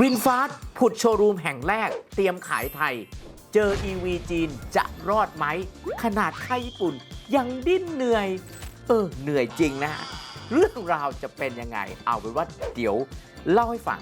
วินฟาสผุดโชว์รูมแห่งแรกเตรียมขายไทย เจอ EV จีนจะรอดไหม ขนาดค่ายญี่ปุ่น ยังดิ้นเหนื่อย เออ เหนื่อยจริงนะฮะ เรื่องราวจะเป็นยังไง เอาเป็นว่าเดี๋ยวเล่าให้ฟัง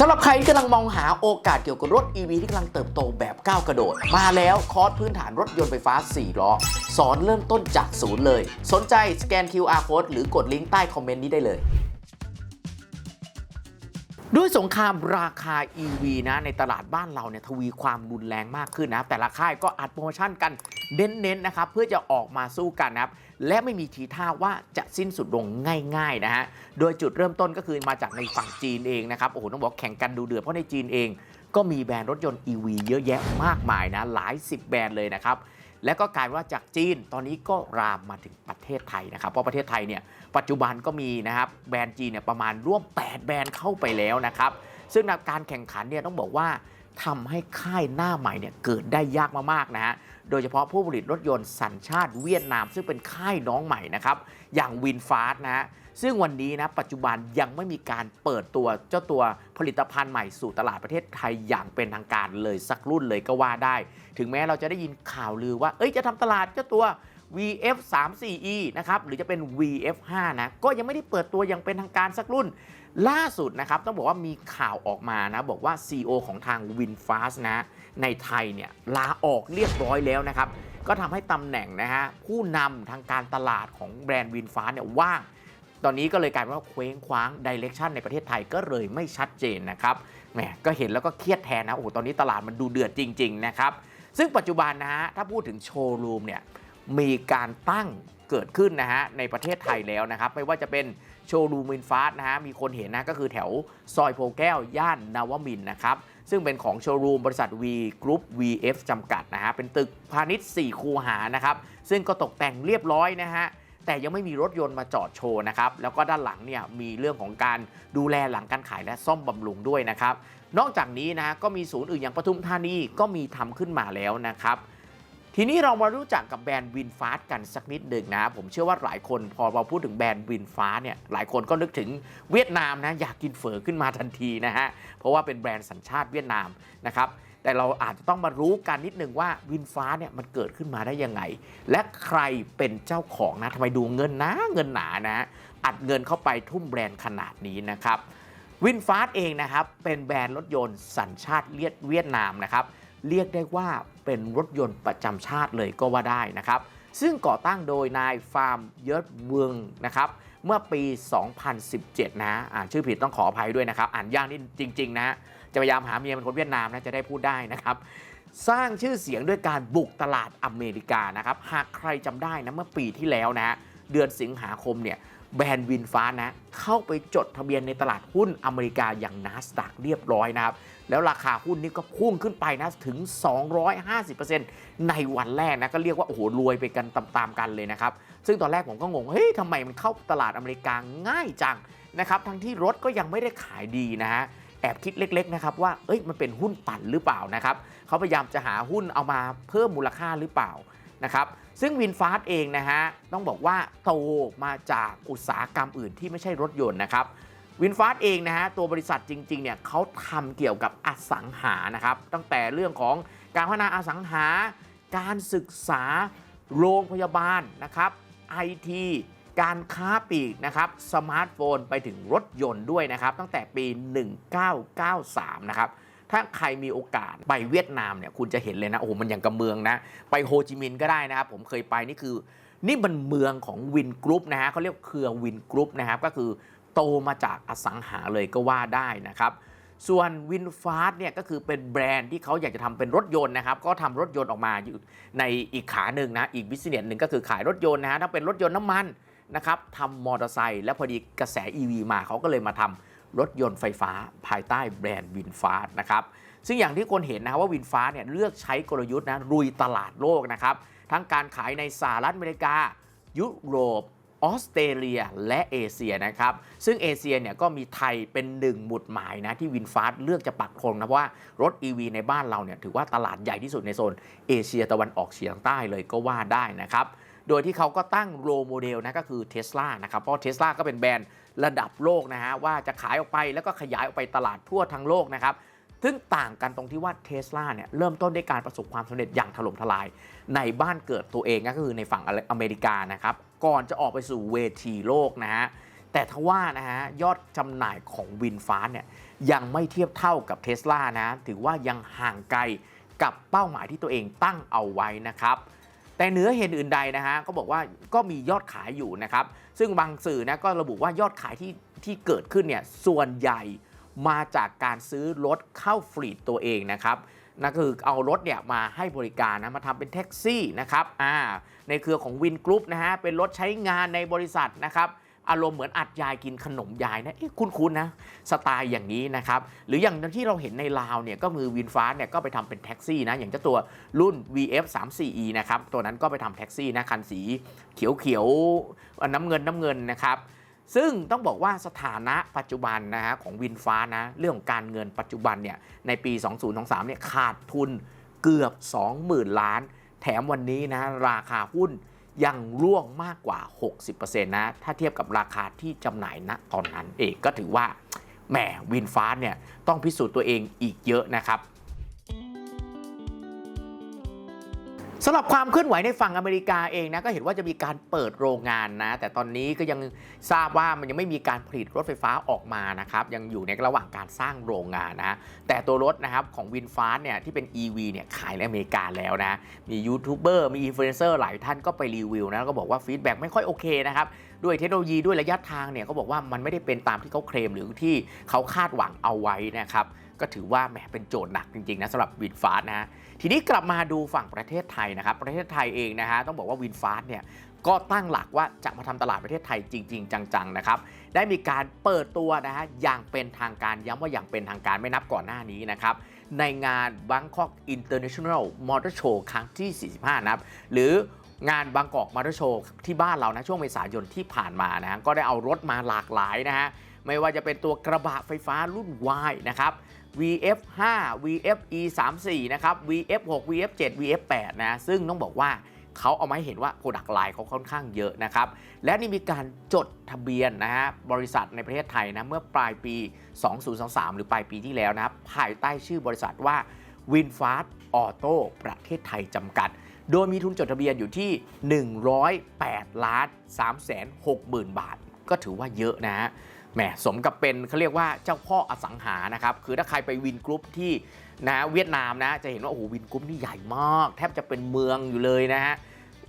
สำหรับใครที่กำลังมองหาโอกาสเกี่ยวกับรถ EV ที่กำลังเติบโตแบบก้าวกระโดด มาแล้วคอร์สพื้นฐานรถยนต์ไฟฟ้า 4 ล้อ สอนเริ่มต้นจากศูนย์เลย สนใจสแกน QR code หรือกดลิงก์ใต้คอมเมนต์นี้ได้เลยด้วยสงครามราคา EV นะในตลาดบ้านเราเนี่ยทวีความรุนแรงมากขึ้นนะแต่ละค่ายก็อัดโปรโมชั่นกันเน้นๆนะครับเพื่อจะออกมาสู้กันนะครับ และไม่มีทีท่าว่าจะสิ้นสุดลงง่ายๆนะฮะ โดยจุดเริ่มต้นก็คือมาจากในฝั่งจีนเองนะครับ โอ้โห ต้องบอกแข่งกันดูเดือดเพราะในจีนเอง ก็มีแบรนด์รถยนต์ EV เยอะแยะมากมายนะ หลาย 10 แบรนด์เลยนะครับและก็กลายว่าจากจีนตอนนี้ก็รามมาถึงประเทศไทยนะครับ เพราะประเทศไทยเนี่ยปัจจุบันก็มีนะครับแบรนด์จีนเนี่ยประมาณร่วม 8 แบรนด์เข้าไปแล้วนะครับ ซึ่งการแข่งขันเนี่ยต้องบอกว่า ทำให้ค่ายหน้าใหม่เนี่ยเกิดได้ยากมากๆนะฮะโดยเฉพาะผู้ผลิตรถยนต์สัญชาติเวียดนาม ซึ่งเป็นค่ายน้องใหม่นะครับ อย่างวินฟาสนะฮะซึ่งวันนี้นะปัจจุบันยังไม่มีการเปิดตัวเจ้าตัวผลิตภัณฑ์ใหม่สู่ตลาดประเทศไทยอย่างเป็นทางการเลยสักรุ่นเลยก็ว่าได้ ถึงแม้เราจะได้ยินข่าวลือว่า เอ้ยจะทำตลาดเจ้าตัว VF 3 4 E นะครับหรือจะเป็น VF 5นะก็ยังไม่ได้เปิดตัวอย่างเป็นทางการสักรุ่น ล่าสุดนะครับต้องบอกว่ามีข่าวออกมานะบอกว่า CEO ของทาง WinFast นะในไทยเนี่ยลาออกเรียบร้อยแล้วนะครับก็ทำให้ตำแหน่งนะฮะผู้นำทางการตลาดของแบรนด์ WinFast เนี่ยว่างตอนนี้ก็เลยกลายเป็นว่าเคว้งคว้างดิเรกชันในประเทศไทยก็เลยไม่ชัดเจนนะครับแหมก็เห็นแล้วก็เครียดแทนนะโอ้โหตอนนี้ตลาดมันดูเดือดจริง ๆ นะครับ ซึ่งปัจจุบันนะฮะถ้าพูดถึงโชว์รูมเนี่ย มีการตั้งเกิดขึ้นนะฮะในประเทศไทยแล้วนะครับ ไม่ว่าจะเป็นโชว์รูมวินฟาสนะฮะมีคนเห็นนะก็คือแถวซอยโพแก้ว ย่านนวมินนะครับ ซึ่งเป็นของโชว์รูมบริษัท V Group VF จำกัดนะฮะเป็นตึกพาณิชย์ 4 คูหานะครับ ซึ่งก็ตกแต่งเรียบร้อยนะฮะแต่ยังไม่มีรถยนต์มาจอดโชว์นะครับ แล้วก็ด้านหลังเนี่ยมีเรื่องของการดูแลหลังการขายและซ่อมบำรุงด้วยนะครับ นอกจากนี้นะฮะก็มีศูนย์อื่นอย่างปทุมธานีก็มีทำขึ้นมาแล้วนะครับ ทีนี้เรามารู้จักกับแบรนด์วินฟาสกันสักนิดหนึ่งนะ ผมเชื่อว่าหลายคนพอเราพูดถึงแบรนด์วินฟาสเนี่ยหลายคนก็นึกถึงเวียดนามนะอยากกินเฝอขึ้นมาทันทีนะฮะเพราะว่าเป็นแบรนด์สัญชาติเวียดนามนะครับแต่เราอาจจะต้องมารู้กันนิดหนึ่งว่าวินฟ้าเนี่ยมันเกิดขึ้นมาได้ยังไง และใครเป็นเจ้าของนะทำไมดูเงินนะเงินหนานะ อัดเงินเข้าไปทุ่มแบรนด์ขนาดนี้นะครับวินฟ้าสเองนะครับเป็นแบรนด์รถยนต์สัญชาติเลียดเวียดนามนะครับ เรียกได้ว่าเป็นรถยนต์ประจำชาติเลยก็ว่าได้นะครับ ซึ่งก่อตั้งโดยนายฟาร์มเยิร์ดเวงนะครับเมื่อปี 2017 นะอ่านชื่อผิดต้องขออภัยด้วยนะครับ อ่านยากนี่จริง ๆ นะ จะพยายามหาเมียเป็นคนเวียดนามนะจะได้พูดได้นะครับ สร้างชื่อเสียงด้วยการบุกตลาดอเมริกานะครับ หากใครจำได้นะเมื่อปีที่แล้วนะฮะเดือนสิงหาคมเนี่ย แบรนด์วินฟ้านะเข้าไปจดทะเบียนในตลาดหุ้นอเมริกาอย่าง NASDAQ เรียบร้อยนะครับ แล้วราคาหุ้นนี่ก็พุ่งขึ้นไปนะถึง 250%ในวันแรกนะ ก็เรียกว่า โอ้โห รวยไปกันตามๆกันเลยนะครับ ซึ่งตอนแรกผมก็งง เฮ้ยทำไมมันเข้าตลาดอเมริกาง่ายจังนะครับ ทั้งที่รถก็ยังไม่ได้ขายดีนะฮะแอบคิดเล็กๆนะครับว่าเอ้ยมันเป็นหุ้นปั่นหรือเปล่านะครับเขาพยายามจะหาหุ้นเอามาเพิ่มมูลค่าหรือเปล่านะครับ ซึ่งวินฟาสเองนะฮะต้องบอกว่าโตมาจากอุตสาหกรรมอื่นที่ไม่ใช่รถยนต์นะครับวินฟาสเองนะฮะตัวบริษัทจริงๆเนี่ยเขาทำเกี่ยวกับอสังหานะครับ ตั้งแต่เรื่องของการพัฒนาอสังหา การศึกษาโรงพยาบาลนะครับไอทีการค้าปลีกนะครับสมาร์ทโฟนไปถึงรถยนต์ด้วยนะครับ ตั้งแต่ปี 1993 นะครับ ถ้าใครมีโอกาสไปเวียดนามเนี่ยคุณจะเห็นเลยนะโอ้โหมันอย่างกับเมืองนะ ไปโฮจิมินห์ก็ได้นะครับ ผมเคยไปนี่คือ นี่มันเมืองของวินกรุ๊ปนะฮะเขาเรียกเครือวินกรุ๊ปนะครับก็คือโตมาจากอสังหาเลยก็ว่าได้นะครับส่วนวินฟาสเนี่ยก็คือเป็นแบรนด์ที่เขาอยากจะทำเป็นรถยนต์นะครับ ก็ทำรถยนต์ออกมาอยู่ในอีกขาหนึ่งนะ อีกบิสเนสหนึ่งก็คือขายรถยนต์นะฮะถ้าเป็นรถยนต์น้ำมันนะครับทำมอเตอร์ไซค์แล้วพอดีกระแส EV มาเขาก็เลยมาทำ รถยนต์ไฟฟ้าภายใต้แบรนด์วินฟ้านะครับซึ่งอย่างที่คนเห็นนะครับว่าวินฟ้าเนี่ยเลือกใช้กลยุทธ์นะรุยตลาดโลกนะครับทั้งการขายในสหรัฐอเมริกา ยุโรปออสเตรเลียและเอเชียนะครับ ซึ่งเอเชียเนี่ยก็มีไทยเป็นหนึ่งหมุดหมายนะที่วินฟาสเลือกจะปักธงนะเพราะว่ารถ EV ในบ้านเราเนี่ยถือว่าตลาดใหญ่ที่สุดในโซนเอเชียตะวันออกเฉียงใต้เลยก็ว่าได้นะครับ โดยที่เขาก็ตั้งโรโมเดลนะก็คือเท s l a นะครับ เพราะเท s l a ก็เป็นแบรนด์ระดับโลกนะฮะว่าจะขายออกไปแล้วก็ขยายออกไปตลาดทั่วทั้งโลกนะครับซึ่งต่างกันตรงที่ว่าเท s l a เนี่ยเริ่มต้นด้วยการประสบความสำเร็จอย่างถล่มทลาย ในบ้านเกิดตัวเองก็คือในฝั่งอเมริกานะครับ ก่อนจะออกไปสู่เวทีโลกนะฮะแต่ทว่านะฮะยอดจำหน่ายของวินฟ้าเนี่ยยังไม่เทียบเท่ากับเท s l a นะ ถือว่ายังห่างไกลกับเป้าหมายที่ตัวเองตั้งเอาไว้นะครับ แต่เหนือเหตุอื่นใดนะฮะก็บอกว่าก็มียอดขายอยู่นะครับ ซึ่งบางสื่อนะก็ระบุว่ายอดขายที่ที่เกิดขึ้นเนี่ยส่วนใหญ่มาจากการซื้อรถเข้าฟรีดตัวเองนะครับนั่นคือเอารถเนี่ยมาให้บริการนะมาทำเป็นแท็กซี่นะครับอ่าในเครือของวินกรุ๊ปนะฮะเป็นรถใช้งานในบริษัทนะครับ อารมณ์เหมือนอัดยายกินขนมยายนะเอ๊ะคุ้นๆนะสไตล์อย่างนี้นะครับหรืออย่างที่เราเห็นในลาวเนี่ยก็มือวินฟ้าเนี่ยก็ไปทำเป็นแท็กซี่นะอย่างเจ้าตัวรุ่น VF 3 4 E นะครับตัวนั้นก็ไปทำแท็กซี่นะคันสีเขียวๆน้ำเงินน้ำเงินนะครับซึ่งต้องบอกว่าสถานะปัจจุบันนะฮะของวินฟ้านะเรื่องของการเงินปัจจุบันเนี่ยในปี 2023เนี่ยขาดทุนเกือบ 20,000 ล้าน แถมวันนี้นะราคาหุ้น ยังร่วงมากกว่า 60%นะ ถ้าเทียบกับราคาที่จำหน่ายณตอนนั้นเองก็ถือว่าแหมวินฟ้าเนี่ยต้องพิสูจน์ตัวเองอีกเยอะนะครับำหรับความเคลื่อนไหวในฝั่งอเมริกาเองนะก็เห็นว่าจะมีการเปิดโรงงานนะ แต่ตอนนี้ก็ยังทราบว่ามันยังไม่มีการผลิตรถไฟฟ้าออกมานะครับยังอยู่ในระหว่างการสร้างโรงงานนะแต่ตัวรถนะครับของวินฟ้าเนี่ยที่เป็น EV เนี่ยขายในอเมริกาแล้วนะมียูทูบเบอร์มีอินฟลูเอนเซอร์หลายท่านก็ไปรีวิวนะก็บอกว่าฟีดแบ็กไม่ค่อยโอเคนะครับด้วยเทคโนโลยีด้วยระยะทางเนี่ยเขาบอกว่ามันไม่ได้เป็นตามที่เขาเคลมหรือที่เขาคาดหวังเอาไว้นะครับ ก็ถือว่าแหมเป็นโจทย์หนักจริงๆนะสำหรับวินฟาสนะฮะทีนี้กลับมาดูฝั่งประเทศไทยนะครับ ประเทศไทยเองนะฮะต้องบอกว่าวินฟาสเนี่ยก็ตั้งหลักว่าจะมาทำตลาดประเทศไทยจริง ๆ จังๆนะครับ ได้มีการเปิดตัวนะฮะอย่างเป็นทางการย้ำว่าอย่างเป็นทางการไม่นับก่อนหน้านี้นะครับ ในงาน Bangkok International Motor Show ครั้งที่ 45 นะครับ หรืองานบางกอกมอเตอร์โชว์ที่บ้านเรานะช่วงเมษายนที่ผ่านมานะฮะก็ได้เอารถมาหลากหลายนะฮะ ไม่ว่าจะเป็นตัวกระบะไฟฟ้ารุ่น Y นะครับ VF 5 VF E 3 4 นะครับ VF 6 VF 7 VF 8 นะ ซึ่งต้องบอกว่าเขาเอามาให้เห็นว่าโปรดักต์ไลน์เขาค่อนข้างเยอะนะครับ และนี่มีการจดทะเบียนนะฮะบริษัทในประเทศไทยนะ เมื่อปลายปี 2023 หรือปลายปีที่แล้วนะครับ ภายใต้ชื่อบริษัทว่า w i n f a s t Auto ประเทศไทยจำกัด โดยมีทุนจดทะเบียนอยู่ที่ 108ล้าน3แสน6หมื่นบาท ก็ถือว่าเยอะนะฮะ แหมสมกับเป็นเขาเรียกว่าเจ้าพ่ออสังหานะครับ คือถ้าใครไปวินกรุ๊ปที่นะเวียดนามนะ จะเห็นว่าโอ้โหวินกรุ๊ปนี่ใหญ่มาก แทบจะเป็นเมืองอยู่เลยนะฮะ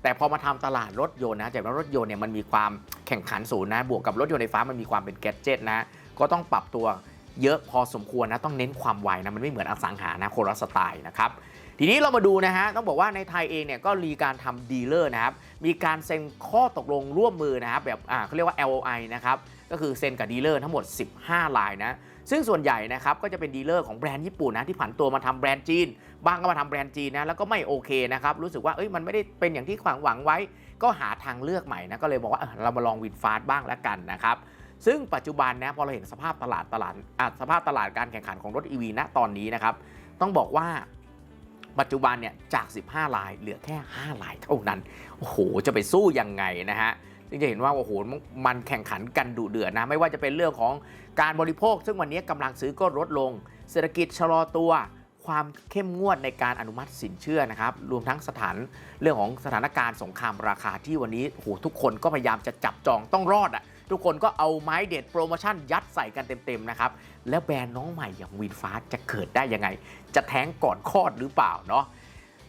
แต่พอมาทำตลาดรถยนต์นะจากนั้นรถยนต์เนี่ยมันมีความแข่งขันสูงนะ บวกกับรถยนต์ไฟฟ้ามันมีความเป็นแกดเจิตนะ ก็ต้องปรับตัวเยอะพอสมควรนะ ต้องเน้นความไวนะ มันไม่เหมือนอสังหานะโคนละสไตล์นะครับ ทีนี้เรามาดูนะฮะ ต้องบอกว่าในไทยเองเนี่ยก็มีการทำดีลเลอร์นะครับ มีการเซ็นข้อตกลงร่วมมือนะครับ แบบอ่าเขาเรียกว่า LOI นะครับ ก็คือเซ็นกับดีลเลอร์ทั้งหมด 15 ลายนะซึ่งส่วนใหญ่นะครับก็จะเป็นดีลเลอร์ของแบรนด์ญี่ปุ่นนะที่ผันตัวมาทำแบรนด์จีนบางก็มาทำแบรนด์จีนนะแล้วก็ไม่โอเคนะครับรู้สึกว่าเอ้ยมันไม่ได้เป็นอย่างที่หวังหวังไว้ ก็หาทางเลือกใหม่นะก็เลยบอกว่าเเรามาลองวินฟาสบ้างแล้วกันนะครับซึ่งปัจจุบันนะพอเราเห็นสภาพตลาดตลาดสภาพตลาดการแข่งขันของรถ EV ณตอนนี้นะครับต้องบอกว่าปัจจุบันเนี่ยจาก 15 ลายเหลือแค่ 5 ลายเท่านั้น โอ้โห จะไปสู้ยังไงนะฮะ ซึ่งจะเห็นว่าโอ้โหมันแข่งขันกันดุเดือดนะ ไม่ว่าจะเป็นเรื่องของการบริโภค ซึ่งวันนี้กำลังซื้อก็ลดลง เศรษฐกิจชะลอตัว ความเข้มงวดในการอนุมัติสินเชื่อนะครับ รวมทั้งสถานเรื่องของสถานการณ์สงครามราคาที่วันนี้โอ้โหทุกคนก็พยายามจะจับจองต้องรอดอะทุกคนก็เอาไม้เด็ดโปรโมชั่นยัดใส่กันเต็มๆนะครับ แล้วแบรนด์น้องใหม่อย่างวินฟ้าจะเกิดได้ยังไง จะแท้งก่อนคลอดหรือเปล่าเนาะ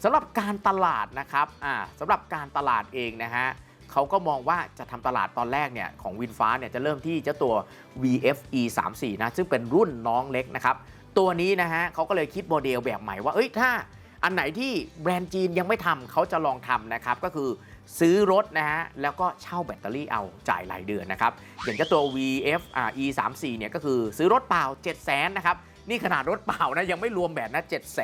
สำหรับการตลาดนะครับอ่าสำหรับการตลาดเองนะฮะ เขาก็มองว่าจะทำตลาดตอนแรกเนี่ยของวินฟ้าเนี่ยจะเริ่มที่เจ้าตัว VFE 3 4นะซึ่งเป็นรุ่นน้องเล็กนะครับ ตัวนี้นะฮะเขาก็เลยคิดโมเดลแบบใหม่ว่าเอ้ยถ้าอันไหนที่แบรนด์จีนยังไม่ทำเขาจะลองทำนะครับ ก็คือซื้อรถนะฮะ แล้วก็เช่าแบตเตอรี่เอาจ่ายรายเดือนนะครับ อย่างเจ้าตัว VF E 3 4เนี่ยก็คือซื้อรถเปล่า 7 0 0 0 0นะครับ นี่ขนาดรถเปล่านะ ยังไม่รวมแบบนะ 7 1 8 0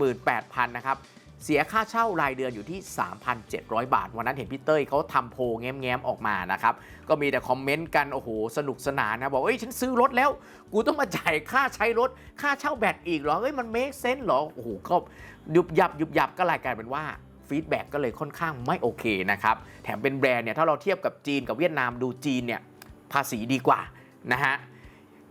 0 0นะครับ เสียค่าเช่ารายเดือนอยู่ที่ 3,700 บาท วันนั้นเห็นพี่เต้ยเขาทำโพแง้มๆออกมานะครับ ก็มีแต่คอมเมนต์กัน โอ้โห สนุกสนานนะ บอกเอ้ย ฉันซื้อรถแล้ว กูต้องมาจ่ายค่าใช้รถ ค่าเช่าแบตอีกเหรอเฮ้ย มันเมคเซนส์เหรอ โอ้โหก็ยุบยับยุบยับก็เลยกายเป็นว่าฟีดแบ็กก็เลยค่อนข้างไม่โอเคนะครับ แถมเป็นแบรนด์เนี่ย ถ้าเราเทียบกับจีนกับเวียดนามดูจีนเนี่ยภาษีดีกว่านะฮะ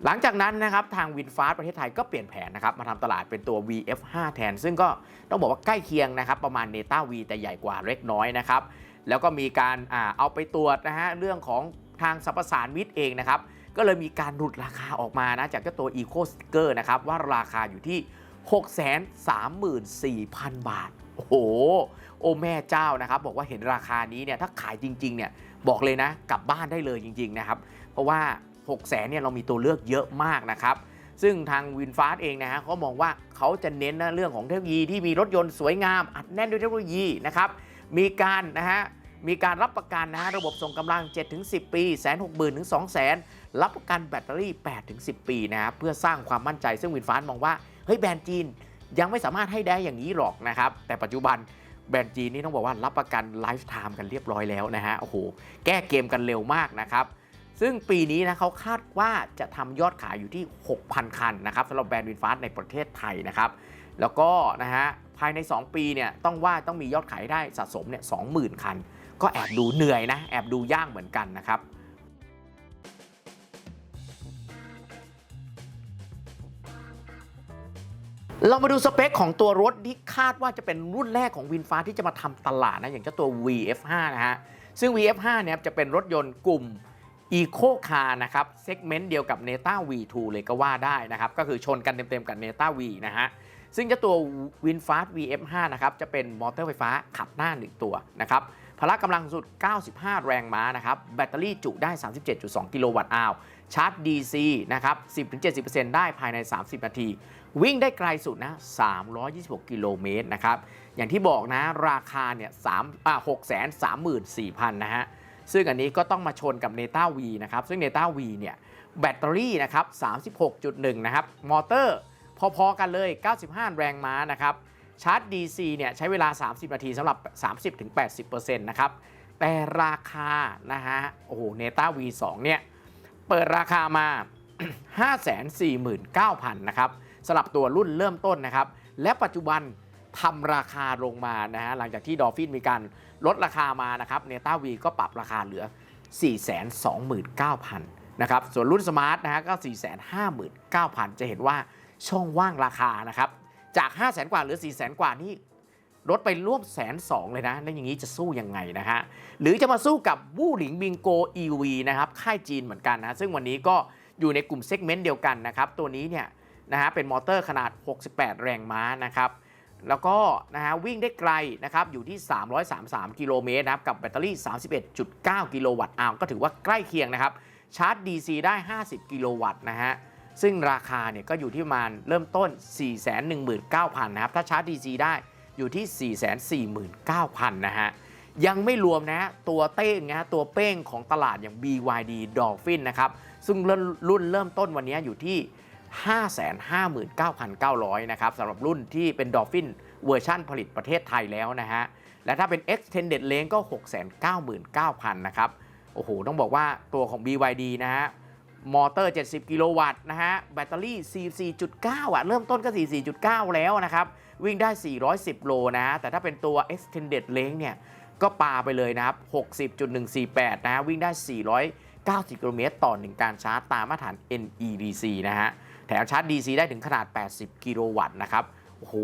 หลังจากนั้นนะครับทางวินฟาสประเทศไทยก็เปลี่ยนแผนนะครับมาทำตลาดเป็นตัว VF5 แทน ซึ่งก็ต้องบอกว่าใกล้เคียงนะครับประมาณ Neta V แต่ใหญ่กว่าเล็กน้อยนะครับแล้วก็มีการอาเอาไปตรวจนะฮะเรื่องของทางสรรพสานมิตรเองนะครับก็เลยมีการหลุดราคาออกมานะจากเจ้าตัว Eco Sticker นะครับว่าราคาอยู่ที่ 634,000 บาท โอ้โห โอ้แม่เจ้านะครับ บอกว่าเห็นราคานี้เนี่ยถ้าขายจริงๆเนี่ยบอกเลยนะกลับบ้านได้เลยจริง ๆ นะครับ เพราะว่า 6 0แสนเนี่ยเรามีตัวเลือกเยอะมากนะครับ ซึ่งทางวินฟาสเองนะฮะเขามองว่าเขาจะเน้นนะเรื่องของเทคโนโลยีที่มีรถยนต์สวยงาม อัดแน่นด้วยเทคโนโลยีนะครับ มีการนะฮะมีการรับประกันนะฮะระบบส่งกำลัง 7-10 ปีแสนหกหมื่นถึง2แสนรับประกันแบตเตอรี่ 8-10 ปีนะครับเพื่อสร้างความมั่นใจซึ่งวินฟาสมองว่าเฮ้ยแบรนด์จีนยังไม่สามารถให้ได้อย่างนี้หรอกนะครับ แต่ปัจจุบันแบรนด์จีนนี่ต้องบอกว่ารับประกันไลฟ์ไทม์กันเรียบร้อยแล้วนะฮะโอ้โหแก้เกมกันเร็วมากนะครับ ซึ่งปีนี้นะเขาคาดว่าจะทำยอดขายอยู่ที่ 6,000 คันนะครับสำหรับแบรนด์วินฟาสในประเทศไทยนะครับ แล้วก็นะฮะภายใน 2 ปีเนี่ยต้องว่าต้องมียอดขายได้สะสมเนี่ย20,000 คัน ก็แอบดูเหนื่อยนะ แอบดูยากเหมือนกันนะครับเรามาดูสเปคของตัวรถที่คาดว่าจะเป็นรุ่นแรกของวินฟ้าที่จะมาทำตลาดนะ อย่างเจ้าตัว VF5 นะฮะ ซึ่ง VF5 เนี่ยจะเป็นรถยนต์กลุ่ม Eco Car นะครับเซกเมนต์เดียวกับ Neta V2 เลยก็ว่าได้นะครับ ก็คือชนกันเต็มๆกับ Neta V นะฮะ ซึ่งเจ้าตัว WinFast VF5 นะครับ จะเป็นมอเตอร์ไฟฟ้าขับหน้า 1 ตัวนะครับพละกำลังสุด 95 แรงม้านะครับ แบตเตอรี่จุได้ 37.2 กิโลวัตต์อาวชาร์จ DC นะครับ 10-70%ได้ภายใน 30 นาที วิ่งได้ไกลสุดนะ 326 กิโลเมตรนะครับ อย่างที่บอกนะ ราคาเนี่ย3อ่า634,000 นะฮะ ซึ่งอันนี้ก็ต้องมาชนกับ Neta V นะครับ ซึ่ง Neta V เนี่ยแบตเตอรี่นะครับ 36.1 นะครับ มอเตอร์พอๆกันเลย 95 แรงม้านะครับ ชาร์จ DC เนี่ยใช้เวลา 30 นาทีสำหรับ 30-80%นะครับ แต่ราคานะฮะ โอ้โห Neta V2 เนี่ย เปิดราคามา 549,000 นะครับสำหรับตัวรุ่นเริ่มต้นนะครับ และปัจจุบัน ทำราคาลงมานะฮะหลังจากที่ดอฟฟินมีการลดราคามานะครับเนต้าวีก็ปรับราคาเหลือ 429,000นะครับส่วนรุ่นสมาร์ทนะฮะก็ 459,000 จะเห็นว่าช่องว่างราคานะครับจาก 500,000กว่าหลือ 400,000กว่านี่ลดไปร่วมแสนสองเลยนะแล้วอย่างนี้จะสู้ยังไงนะฮะหรือจะมาสู้กับวู่หลิงบิงโก EV นะครับค่ายจีนเหมือนกันนะซึ่งวันนี้ก็อยู่ในกลุ่มเซกเมนต์เดียวกันนะครับตัวนี้เนี่ยนะฮะเป็นมอเตอร์ขนาด 68 แรงม้านะครับ แล้วก็นะฮะวิ่งได้ไกลนะครับอยู่ที่ 333 กิโลเมตรนะครับกับแบตเตอรี่ 31.9 กิโลวัตต์อาวก็ถือว่าใกล้เคียงนะครับ ชาร์จ DC ได้ 50 กิโลวัตต์นะฮะซึ่งราคาเนี่ยก็อยู่ที่ประมาณเริ่มต้น 419,000นะครับถ้าชาร์จ DC ได้อยู่ที่ 449,000นะฮะยังไม่รวมนะตัวเต้งนะฮะตัวเป้งของตลาดอย่าง BYD Dolphin นะครับซึ่งรุ่นเริ่มต้นวันนี้อยู่ที่ 559,900 นะครับสำหรับรุ่นที่เป็น Dolphin เวอร์ชั่นผลิตประเทศไทยแล้วนะฮะ และถ้าเป็น Extended Range ก็ 699,000 นะครับ โอ้โห ต้องบอกว่าตัวของ BYD นะฮะ มอเตอร์ 70 กิโลวัตต์นะฮะ แบตเตอรี่ 44.9 อะ เริ่มต้นก็ 44.9 แล้วนะครับ วิ่งได้ 410 โลนะฮะ แต่ถ้าเป็นตัว Extended Range เนี่ย ก็ปาไปเลยนะครับ 60.148 นะฮะ วิ่งได้ 490 กิโลเมตรต่อ 1 การชาร์จตามมาตรฐาน NEDC นะฮะ แถมชาร์จ DC ได้ถึงขนาด 80 กิโลวัตต์นะครับ โอ้โห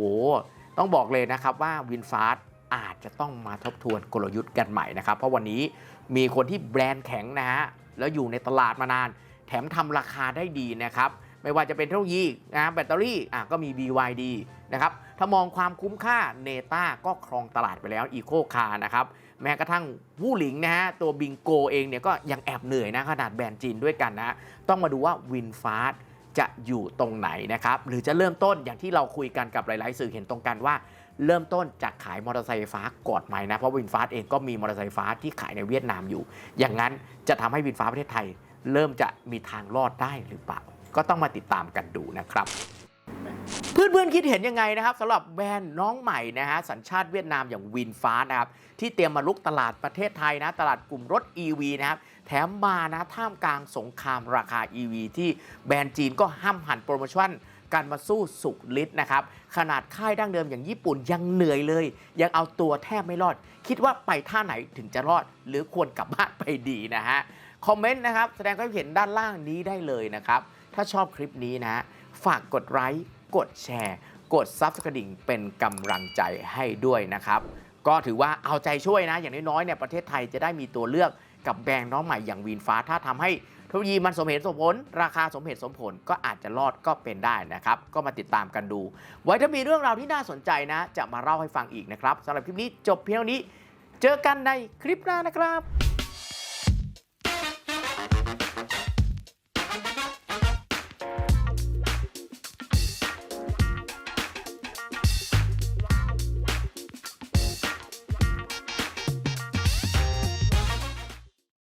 ต้องบอกเลยนะครับว่าวินฟาสอาจจะต้องมาทบทวนกลยุทธ์กันใหม่นะครับ เพราะวันนี้มีคนที่แบรนด์แข็งนะฮะ แล้วอยู่ในตลาดมานาน แถมทำราคาได้ดีนะครับ ไม่ว่าจะเป็นเทคโนโลยีนะแบตเตอรี่อะก็มี BYD นะครับ ถ้ามองความคุ้มค่าเนต้าก็ครองตลาดไปแล้ว Eco Car นะครับ แม้กระทั่งวู่หลิงนะฮะ ตัวบิงโกเองเนี่ยก็ยังแอบเหนื่อยนะขนาดแบรนด์จีนด้วยกันนะ ต้องมาดูว่าวินฟาส จะอยู่ตรงไหนนะครับ หรือจะเริ่มต้นอย่างที่เราคุยกันกับหลาย ๆ สื่อเห็นตรงกันว่า เริ่มต้นจากขายมอเตอร์ไซค์ไฟฟ้าก่อนไหมนะ เพราะวินฟ้าเองก็มีมอเตอร์ไซค์ไฟฟ้าที่ขายในเวียดนามอยู่ อย่างนั้นจะทำให้วินฟ้าประเทศไทย เริ่มจะมีทางรอดได้หรือเปล่า ก็ต้องมาติดตามกันดูนะครับเพื่อนๆคิดเห็นยังไงนะครับสำหรับแบรนด์น้องใหม่นะฮะสัญชาติเวียดนามอย่างวินฟ้านะครับที่เตรียมมาลุกตลาดประเทศไทยนะ ตลาดกลุ่มรถ EV นะครับ แถมมานะท่ามกลางสงครามราคา EV ที่แบรนด์จีนก็ห้ามหันโปรโมชั่นการมาสู้สุกฤทธิ์นะครับ ขนาดค่ายดั้งเดิมอย่างญี่ปุ่นยังเหนื่อยเลย ยังเอาตัวแทบไม่รอด คิดว่าไปท่าไหนถึงจะรอด หรือควรกลับบ้านไปดีนะฮะ คอมเมนต์นะครับ แสดงความเห็นด้านล่างนี้ได้เลยนะครับ ถ้าชอบคลิปนี้นะ ฝากกดไลค์กดแชร์ กดซับสไครต์เป็นกำลังใจให้ด้วยนะครับ ก็ถือว่าเอาใจช่วยนะ อย่างน้อยๆเนี่ยประเทศไทยจะได้มีตัวเลือก กับแบรนด์น้องใหม่อย่างวีนฟ้า ถ้าทำให้เทคโนโลยีมันสมเหตุสมผล ราคาสมเหตุสมผลก็อาจจะรอดก็เป็นได้นะครับ ก็มาติดตามกันดู ไว้ถ้ามีเรื่องราวที่น่าสนใจนะ จะมาเล่าให้ฟังอีกนะครับสำหรับคลิปนี้จบเพียงเท่านี้ เจอกันในคลิปหน้านะครับ